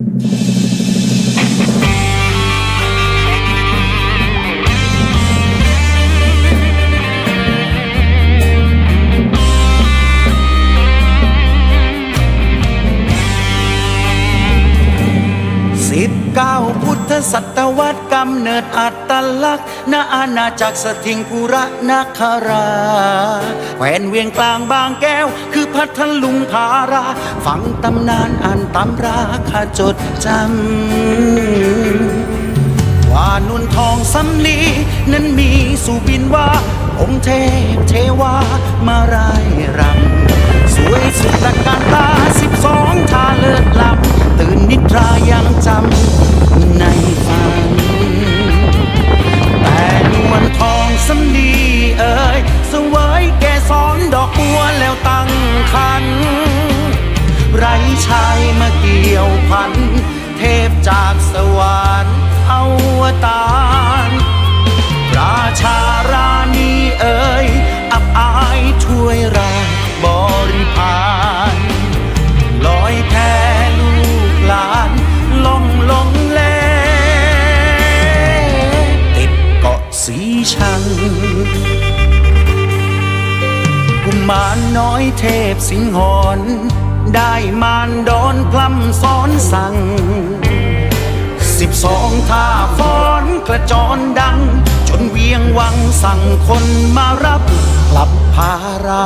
สิำเนิดอัตลักษณ์ณอาณาจักรสถิงปุระนาคาราแหวนเวียงกลางบางแก้ว คือพัทลุงพาราฟังตำนานอ่านตำราข้าจดจำว่านุนทองสำลีนั้นมีสุบินว่า องค์เทพเทวามารายรำสวย จากสวรรค์อวตารราชาราณีเอ่ยอับอายช่วยราบริพารลอยแพลูกหลานล่องลงเลติดเกาะสีชังกุมารน้อยเทพสิงหอนได้มารดอนพลัมสอนสั่ง สิบสองท่าฟ้อนกระจรดัง จนเวียงวังสั่งคนมารับกลับพารา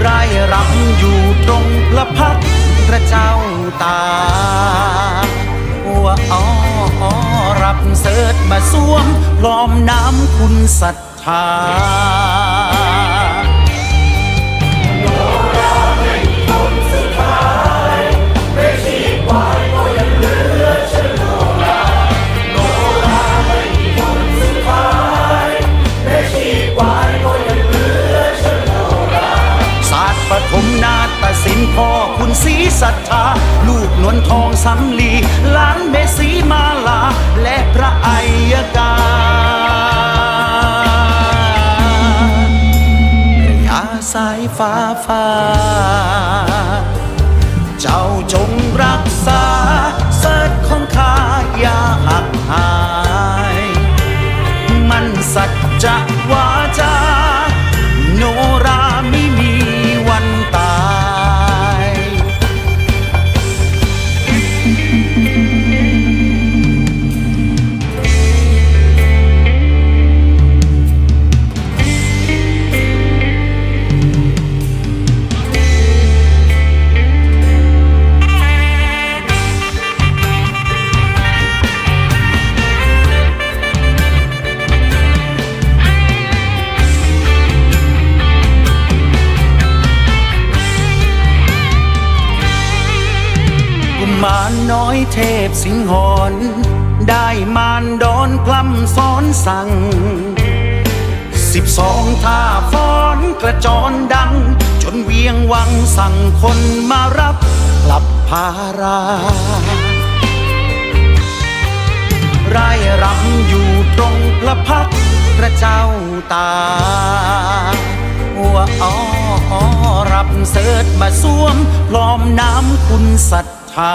ไรายรำอยู่ตรงพระพักตร์พระเจ้าตาว่าอ๋ออ๋อรับเสิร์ชมาสวม พร้อมน้ำคุณศรัทธาศ ศรัทธา ลูกนวลทองสำลีล้านเมสีมาลา และพระอัยการระยาสายฟ้าฟ้า น้อยเทพสิงหอนได้มารดอนพลัมสอนสั่งสิบสองท่าฟ้อนกระจรดัง จนเวียงวังสั่งคนมารับกลับพาราไรายรำอยู่ตรงพระพักพระเจ้าตาว่าอ๋อรับเสิร์ชมาสวมพร้อมน้ำคุณศรัท ธา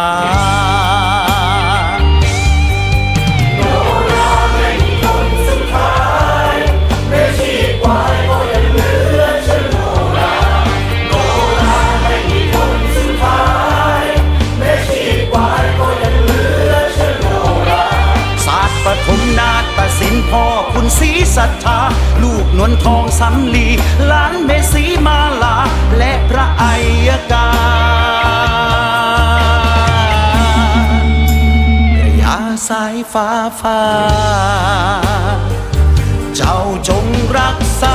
ศาสตร์ปฐมนาฏศิลป์พ่อคุณศรีศรัทธา ลูกนวลทองสำลีหลานเมสีมาลา และพระไอยกาายฟ้าฟ้า เจ้าจงรักษา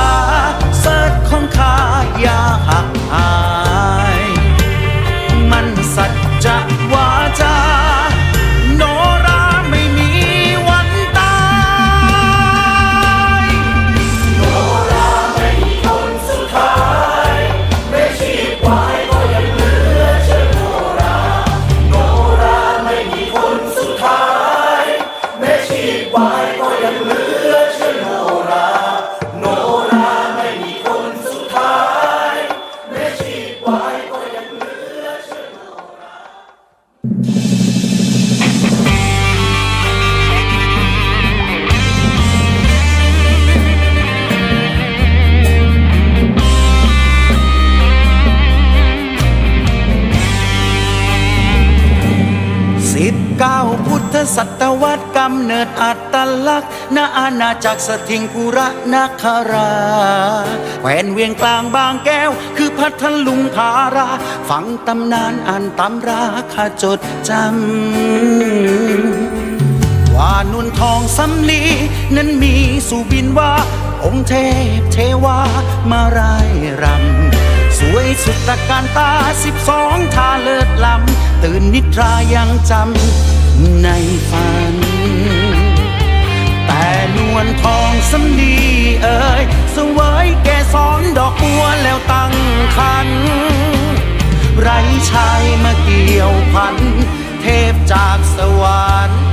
ลักษณ์ณอาณาจักรสถิงคุระนาคาราแขวนเวียงกลางบางแก้ว คือพัทลุงพาราฟังตำนานอ่านตำราข้าจดจำว่านุนทองสำลีนั้นมีสุบินว่าองค์เทพเทวามารายรำ สวยสุดตะการตาสิบสองทาเลิศลำตื่นนิทรายังจำในฝัน นวลทองสำลีเอ่ยเสวยแก่สอนดอกบัวแล้วตั้งคัน ไรชายมาเกี่ยวพัน เทพจากสวรรค์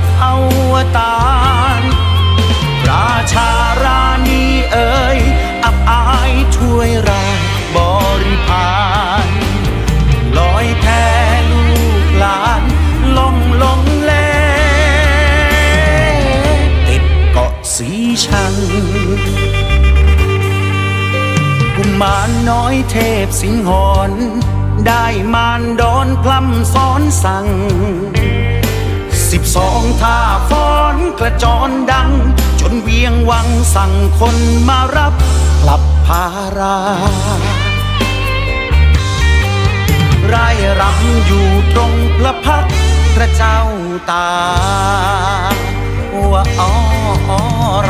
มารน้อยเทพสิงหอนได้มารดอนพลัมสอนสั่งสิบสองท่าฟ้อนกระจรดัง จนเวียงวังสั่งคนมารับกลับพาราไรายรำอยู่ตรงพระพักตร์พระเจ้าตาว่าอ๋ออ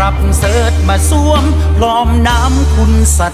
รับเสิร์ชมาสวมพร้อมน้ำคุณสัต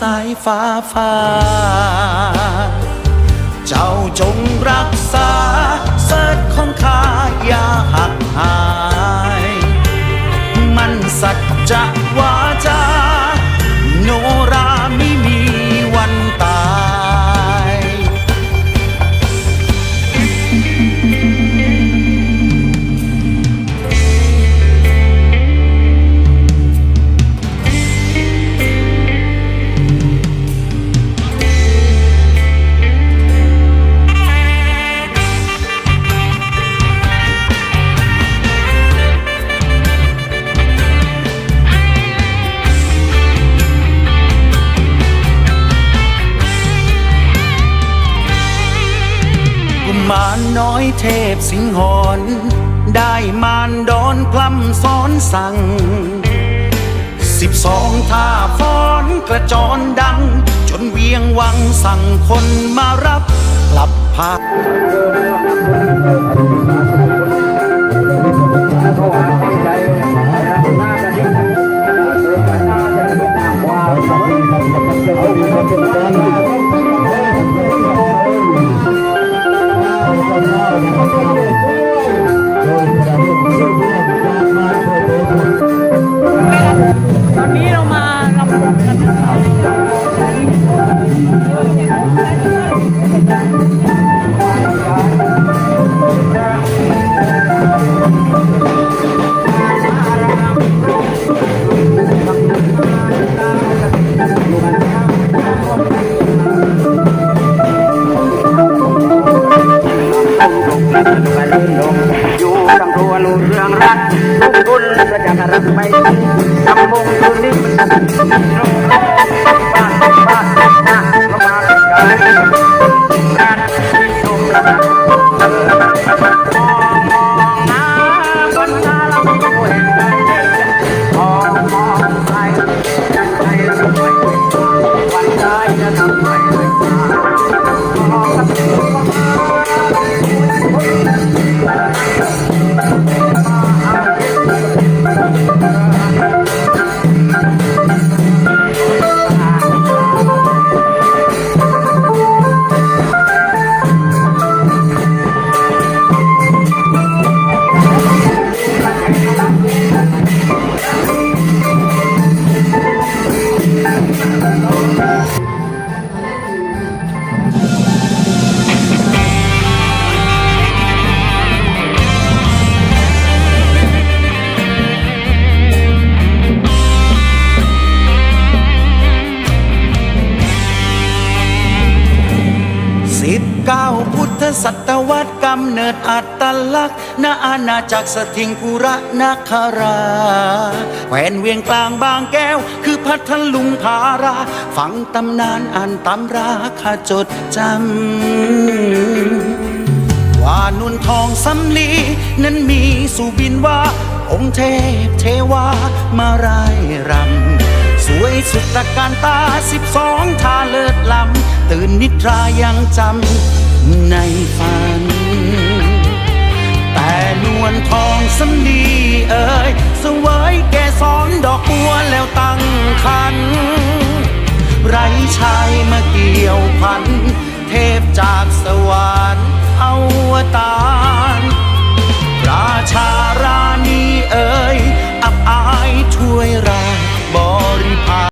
สายฟ้าฟ้า เจ้าจงรักษา เทพสิงหอนได้มานดอนพลัมสอนสั่งสิบสองท่าฟ้อนกระจรดัง จนเวียงวังสั่งคนมารับกลับพา อยู่ดังตัวลูเรืองรักทุก ศตวรรษกำเนิดอัตลักษณ์ณอาณาจักรสถิงปุระนาคาราแหวนเวียงกลางบางแก้ว คือพัทลุงพาราฟังตำนานอ่านตำราข้าจดจำว่านุนทองสำลี นั้นมีสุบินว่า องค์เทพเทวา มารายรำ สวยสุดตะการตาสิบสองทาเลิศลำตื่นนิทรายังจำ ในฝัน แต่นวลทองสำนีเอ่ยสวยแกสอนดอกบัวแล้วตั้งคัน ไรชายมาเกี่ยวพัน เทพจากสวรรค์เอาตานราชาราณีเอ่ยอับอายช่วยรา